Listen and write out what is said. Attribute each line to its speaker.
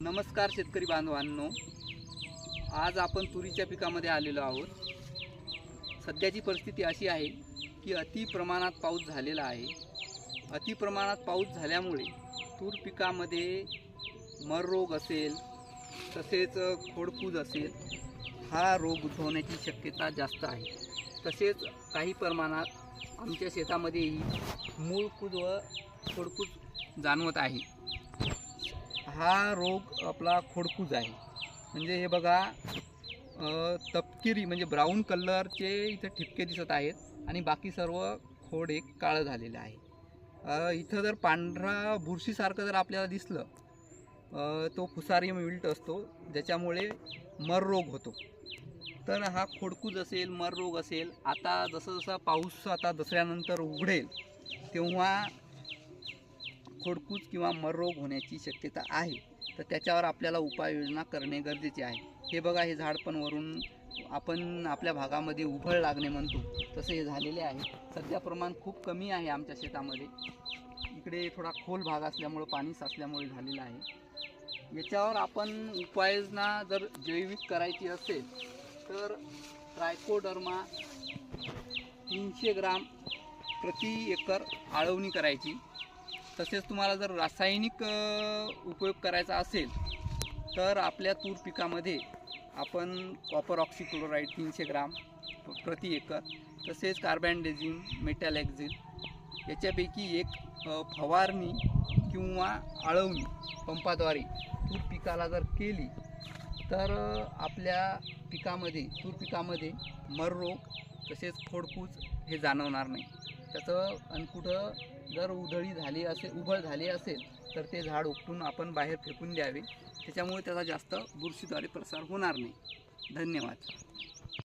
Speaker 1: नमस्कार शेतकरी बांधवांनो. आज आपण तुरीच्या पिकामध्ये आलेलो आहोत. सध्याची परिस्थिती अशी आहे की अति प्रमाणात पाऊस झालेला आहे. अति प्रमाणात पाऊस झाल्यामुळे तूर पिकामध्ये मर रोग असेल तसेच खोडकूज असेल हा रोग उद्भवण्याची शक्यता जास्त आहे. तसेच काही प्रमाणात आमच्या शेतामध्येही मूळकूज व खोडकूज जाणवत आहे. हा रोग आपला खोडकूज आहे. म्हणजे हे बघा तपकिरी म्हणजे ब्राऊन कलरचे इथं ठिपके दिसत आहेत आणि बाकी सर्व खोड एक काळं झालेलं आहे. इथं जर पांढरा बुरशीसारखं जर आपल्याला दिसलं तो फुसारियम विल्ट असतो ज्याच्यामुळे मर रोग होतो. तर हा खोडकूज असेल मर रोग असेल आता जसं जसं पाऊस आता दसऱ्यानंतर उघडेल तेव्हा खोडकूज किंवा मर रोग होण्याची शक्यता आहे तर त्याच्यावर आपल्याला उपाययोजना करणे गरजेचे आहे. हे बघा हे झाड पण वरून आपण आपल्या भागामध्ये उभळ लागणे म्हणतो तसे हे झालेले आहे. सध्या प्रमाण खूप कमी आहे आमच्या शेतामध्ये. इकडे थोडा खोल भाग असल्यामुळं पाणी साचल्यामुळे झालेलं आहे. याच्यावर आपण उपाययोजना जर जैविक करायची असेल तर ट्रायकोडर्मा तीनशे ग्राम प्रति एकर आळवणी करायची. तसेच तुम्हाला जर रासायनिक उपयोग करायचा असेल तर आपल्या तूर पिकामध्ये आपण कॉपर ऑक्सिक्लोराईड तीनशे ग्राम प्रति एकर तसेच कार्बॅन्डेझिम मेटॅलॅक्झिम याच्यापैकी एक फवारणी किंवा आळवणी पंपाद्वारे तूर पिकाला जर केली तर आपल्या पिकामध्ये तूर पिकामध्ये मर रोग तसेच खोडकूच हे जाणवणार नाही. त्याचं आणि कुठं जर उधळी झाली असेल उभळ झाली असेल तर ते झाड उपटून आपण बाहेर फेकून द्यावे. त्याच्यामुळे त्याचा जास्त बुरशीद्वारे प्रसार होणार नाही. धन्यवाद.